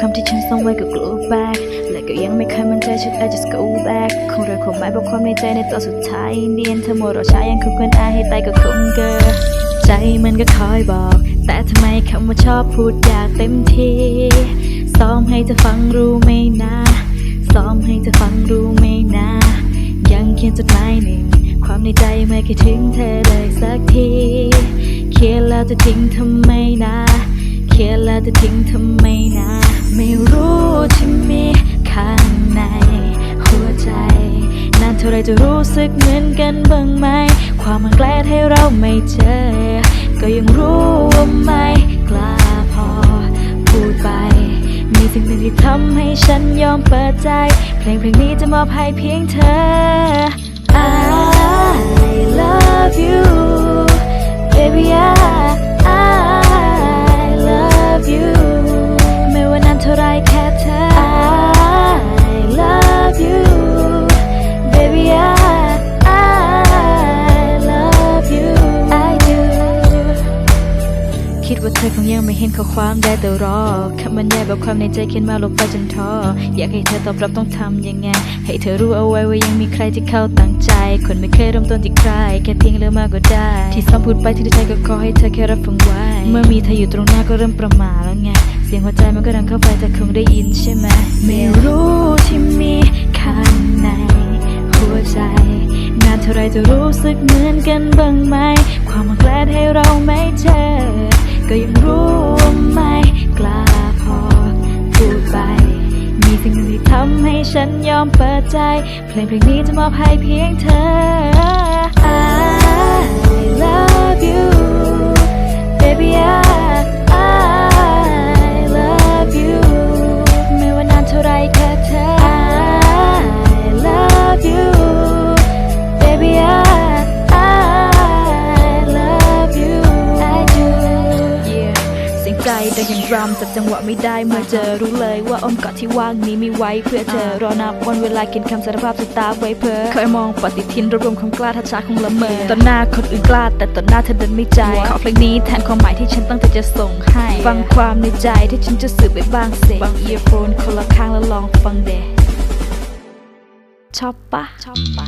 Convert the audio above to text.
คำที่ฉันส่งไว้ก็ glue back และก็ยังไม่เคยมั่นใจชุด I just go back คงรื่องความหมายบอกความในใจในตอนสุดท้ายเนียนเธอโมดรอช้ายังคงควรอายให้ตายก็คงเกินใจมันก็คอยบอก แต่ทำไมคำว่าชอบพูดอยากเต็มทีซ้อมให้เธอฟังรู้ไหมนะซ้อมให้เธอฟังรู้ไหมนะ ยังเขียนจดหมายหนึ่ง ความในใจไม่คิดถึงเธอเลยสักที เขียนแล้วจะทิ้งทำไมนะ ขียนแล้วจะทิ้งทำไมนะ ไม่รู้ที่มีข้างใน หัวใจนานเท่าไรจะรู้สึกเหมือนกันบ้างไหม ความมันแกล้ให้เราไม่เจอ ก็ยังรู้ว่าไม่กล้าพอ พูดไปมีสิ่งหนึ่งที่ทำให้ฉันยอมเปิดใจ เพลงเพลงนี้จะมอบให้เพียงเธอ I love you baby I I เธอคงยังไม่เห็นข้อความได้แต่รอคำบรรยายแบบความในใจเขียนมาลบไปจนท้ออยากให้เธอตอบรับต้องทำยังไง ให้เธอรู้เอาไว้ว่ายังมีใครที่เข้าตั้งใจ คนไม่เคยเริ่มต้นที่ใคร แค่เพียงเลือกมากก็ได้ ที่ซ้อมพูดไปที่ใจก็ขอให้เธอแค่รับฟังไว้ เมื่อมีเธออยู่ตรงหน้าก็เริ่มประมาแล้วไง เสียงหัวใจมันก็ดังเข้าไปแต่คงได้ยินใช่ไหมไม่รู้ที่มีข้างในหัวใจนานเท่าไรจะรู้สึกเหมือนกันบ้างไหม ความมันแกล้ให้เราไม่เจอ ก็ยังรู้ว่าไม่กล้าพอพูดไป มีสิ่งหนึ่งที่ทำให้ฉันยอมเปิดใจ เพลงเพลงนี้จะมอบให้เพียงเธอ I love you ยงใจดังอย่างดรัมจับจังหวะไม่ได้เมื่อเจอรู้เลยว่าอ้อมกอดที่ว่างนี้มีไว้เพื่อเธอรอนับวันเวลาเขียนคำสารภาพสตาร์ไว้เพื่อเคยมองปฏิทินรวบรวมความกล้าทัชชาคงละเมอตอนหน้าคนอื่นกล้าแต่ตอนหน้าเธอเดินไม่ใจขอเพลงนี้แทนความหมายที่ฉันตั้งใจจะส่งให้ฟังความในใจที่ฉันจะสื่อไปบ้างสิวางเอียร์โฟนคนละข้างแล้วลองฟังเดชอบปะชอบปะ